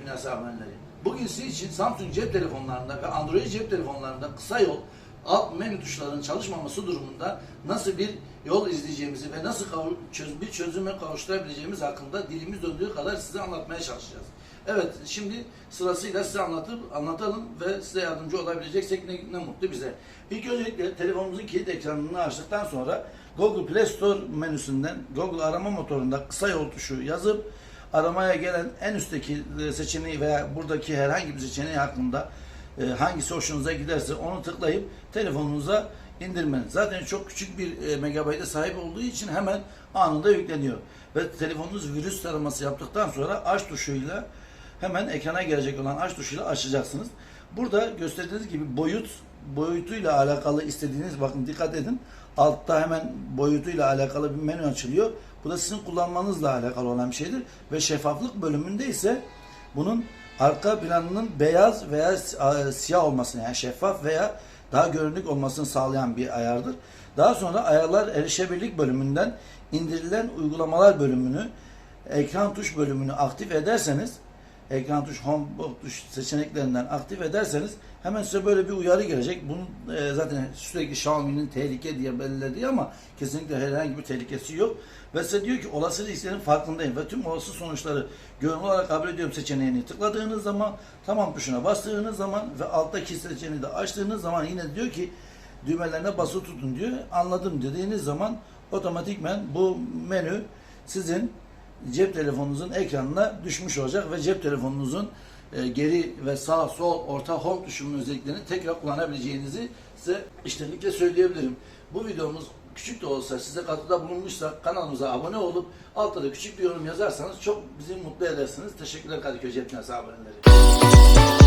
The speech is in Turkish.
Dünyası aboneleri. Bugün sizin için Samsung cep telefonlarında ve Android cep telefonlarında kısa yol alt menü tuşlarının çalışmaması durumunda nasıl bir yol izleyeceğimizi ve nasıl çöz- bir çözüme kavuşturabileceğimiz hakkında dilimiz döndüğü kadar size anlatmaya çalışacağız. Evet, şimdi sırasıyla size anlatıp anlatalım ve size yardımcı olabileceksek ne, ne mutlu bize. İlk öncelikle telefonumuzun kilit ekranını açtıktan sonra Google Play Store menüsünden Google arama motorunda kısa yol tuşu yazıp aramaya gelen en üstteki e, seçeneği veya buradaki herhangi bir seçeneği hakkında e, hangisi hoşunuza giderse onu tıklayıp telefonunuza indirmeniz. Zaten çok küçük bir e, megabayta sahip olduğu için hemen anında yükleniyor. Ve telefonunuz virüs taraması yaptıktan sonra aç tuşuyla hemen ekrana gelecek olan aç tuşuyla açacaksınız. Burada gösterdiğiniz gibi boyut boyutuyla alakalı istediğiniz bakın dikkat edin. Altta hemen boyutuyla alakalı bir menü açılıyor. Bu da sizin kullanmanızla alakalı olan bir şeydir. Ve şeffaflık bölümünde ise bunun arka planının beyaz veya siyah olmasını yani şeffaf veya daha görünük olmasını sağlayan bir ayardır. Daha sonra ayarlar erişebilirlik bölümünden indirilen uygulamalar bölümünü ekran tuş bölümünü aktif ederseniz ekran tuş home tuş seçeneklerinden aktif ederseniz hemen size böyle bir uyarı gelecek. Bunun e, zaten sürekli Xiaomi'nin tehlike diye belirlediği ama kesinlikle herhangi bir tehlikesi yok. Ve size diyor ki olası risklerin farkındayım ve tüm olası sonuçları görünür olarak kabul ediyorum seçeneğini tıkladığınız zaman tamam tuşuna bastığınız zaman ve alttaki seçeneği de açtığınız zaman yine diyor ki düğmelerine basılı tutun diyor. Anladım dediğiniz zaman otomatikmen bu menü sizin cep telefonunuzun ekranına düşmüş olacak ve cep telefonunuzun e, geri ve sağ, sol, orta home tuşunun özelliklerini tekrar kullanabileceğinizi size içtenlikle söyleyebilirim. Bu videomuz küçük de olsa size katkıda bulunmuşsa kanalımıza abone olup altta da küçük bir yorum yazarsanız çok bizi mutlu edersiniz. Teşekkürler Kadıköy Cep aboneleri.